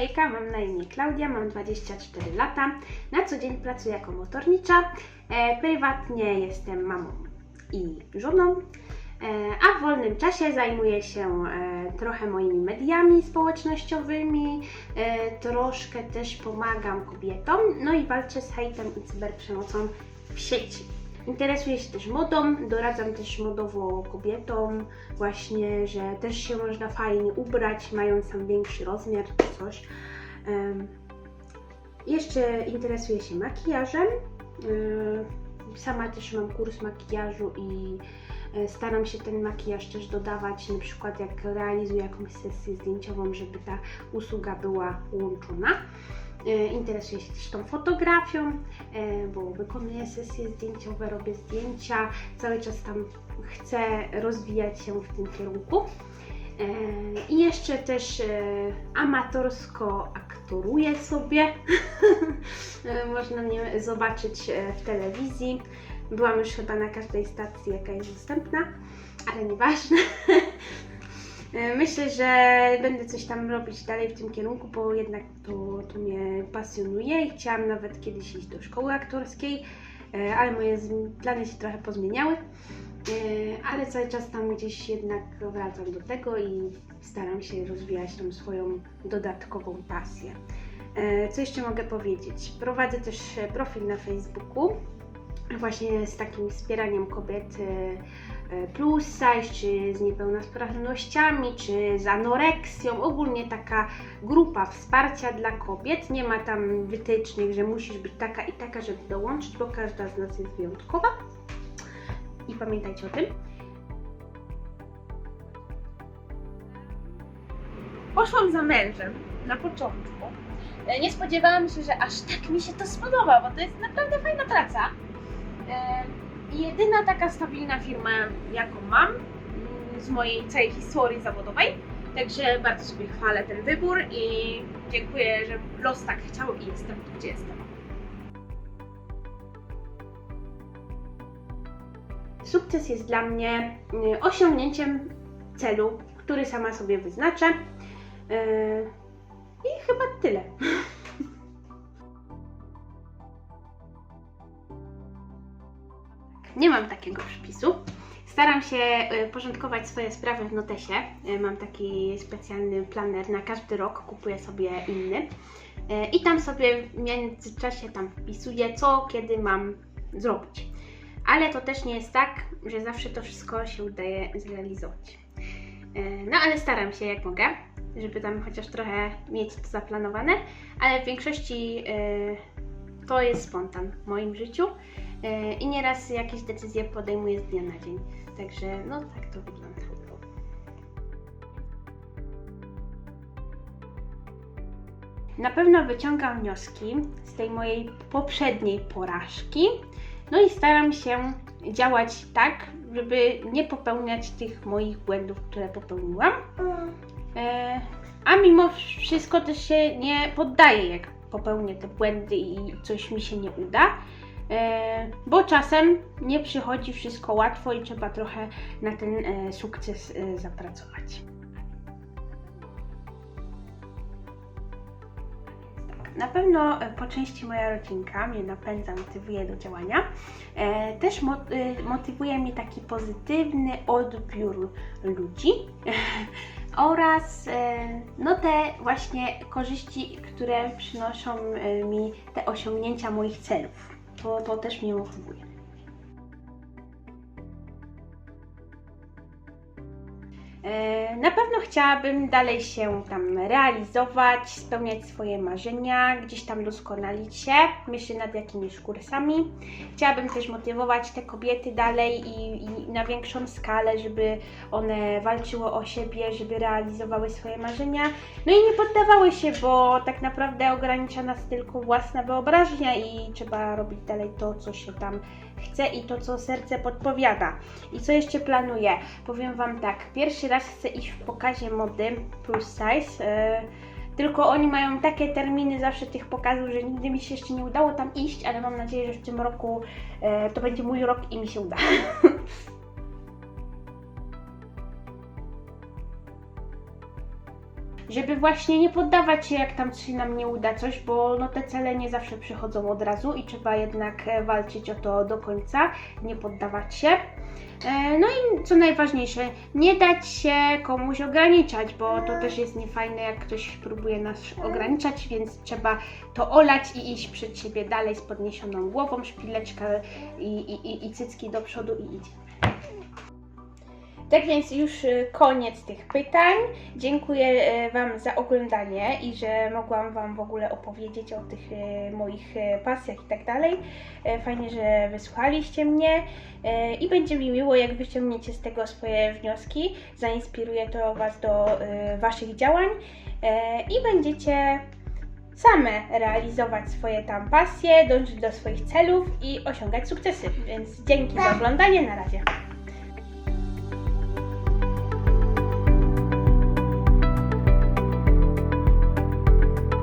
Hejka, mam na imię Klaudia, mam 24 lata. Na co dzień pracuję jako motornicza. E, prywatnie jestem mamą i żoną. E, a w wolnym czasie zajmuję się e, trochę moimi mediami społecznościowymi, e, troszkę też pomagam kobietom, no i walczę z hejtem i cyberprzemocą w sieci. Interesuję się też modą, doradzam też modowo kobietom, właśnie, że też się można fajnie ubrać, mając tam większy rozmiar czy coś. Jeszcze interesuję się makijażem. Em, Sama też mam kurs makijażu i e, staram się ten makijaż też dodawać, na przykład jak realizuję jakąś sesję zdjęciową, żeby ta usługa była łączona. E, Interesuję się też tą fotografią, e, bo wykonuję sesje zdjęciowe, robię zdjęcia, cały czas tam chcę rozwijać się w tym kierunku. E, I jeszcze też amatorsko aktoruję sobie. Można mnie zobaczyć w telewizji. Byłam już chyba na każdej stacji, jaka jest dostępna, ale nieważne. E, Myślę, że będę coś tam robić dalej w tym kierunku, bo jednak to, to mnie pasjonuje i chciałam nawet kiedyś iść do szkoły aktorskiej, e, ale moje plany się trochę pozmieniały. E, Ale cały czas tam gdzieś jednak wracam do tego i staram się rozwijać tą swoją dodatkową pasję. Co jeszcze mogę powiedzieć? Prowadzę też profil na Facebooku, właśnie z takim wspieraniem kobiet e, plus size, czy z niepełnosprawnościami, czy z anoreksją. Ogólnie taka grupa wsparcia dla kobiet. Nie ma tam wytycznych, że musisz być taka i taka, żeby dołączyć, bo każda z nas jest wyjątkowa. I pamiętajcie o tym. Poszłam za mężem na początku. E, Nie spodziewałam się, że aż tak mi się to spodoba, bo to jest naprawdę fajna praca. Jedyna taka stabilna firma, jaką mam mm, z mojej całej historii zawodowej. Także bardzo sobie chwalę ten wybór i dziękuję, że los tak chciał i jestem tu, gdzie jestem. Sukces jest dla mnie y, osiągnięciem celu, który sama sobie wyznaczę. I chyba tyle. Nie mam takiego przepisu. Staram się y, porządkować swoje sprawy w notesie. Y, Mam taki specjalny planer na każdy rok, kupuję sobie inny. Y, I tam sobie w międzyczasie tam wpisuję, co kiedy mam zrobić. Ale to też nie jest tak, że zawsze to wszystko się udaje zrealizować. No ale staram się jak mogę, żeby tam chociaż trochę mieć to zaplanowane, ale w większości to jest spontan w moim życiu i nieraz jakieś decyzje podejmuję z dnia na dzień. Także no tak to wygląda. Na pewno wyciągam wnioski z tej mojej poprzedniej porażki, no i staram się działać tak, żeby nie popełniać tych moich błędów, które popełniłam. E, a mimo wszystko też się nie poddaję, jak popełnię te błędy i coś mi się nie uda. E, bo czasem nie przychodzi wszystko łatwo i trzeba trochę na ten e, sukces e, zapracować. Na pewno po części moja rodzinka mnie napędza, motywuje do działania. Też mo- motywuje mnie taki pozytywny odbiór ludzi oraz no te właśnie korzyści, które przynoszą mi te osiągnięcia moich celów. To, to też mnie motywuje. E, Na pewno chciałabym dalej się tam realizować, spełniać swoje marzenia, gdzieś tam doskonalić się, myślę nad jakimiś kursami. Chciałabym też motywować te kobiety dalej i, i na większą skalę, żeby one walczyły o siebie, żeby realizowały swoje marzenia. No i nie poddawały się, bo tak naprawdę ogranicza nas tylko własna wyobraźnia i trzeba robić dalej to, co się tam chce i to, co serce podpowiada. I co jeszcze planuję? Powiem Wam tak, pierwszy raz chcę iść w pokazie mody plus size. e, tylko oni mają takie terminy zawsze tych pokazów, że nigdy mi się jeszcze nie udało tam iść, ale mam nadzieję, że w tym roku e, to będzie mój rok i mi się uda. żeby właśnie nie poddawać się, jak tam się nam nie uda coś, bo no te cele nie zawsze przychodzą od razu i trzeba jednak e, walczyć o to do końca, nie poddawać się. E, No i co najważniejsze, nie dać się komuś ograniczać, bo to też jest niefajne, jak ktoś próbuje nas ograniczać, więc trzeba to olać i iść przed siebie dalej z podniesioną głową, szpileczka i, i, i, i cycki do przodu i idzie. Tak więc już y, koniec tych pytań. Dziękuję y, Wam za oglądanie i że mogłam Wam w ogóle opowiedzieć o tych y, moich pasjach i tak dalej. Fajnie, że wysłuchaliście mnie i będzie mi miło, jak wyciągniecie z tego swoje wnioski. Zainspiruje to Was do Waszych działań i będziecie same realizować swoje tam pasje, dążyć do swoich celów i osiągać sukcesy. Więc dzięki za oglądanie, na razie.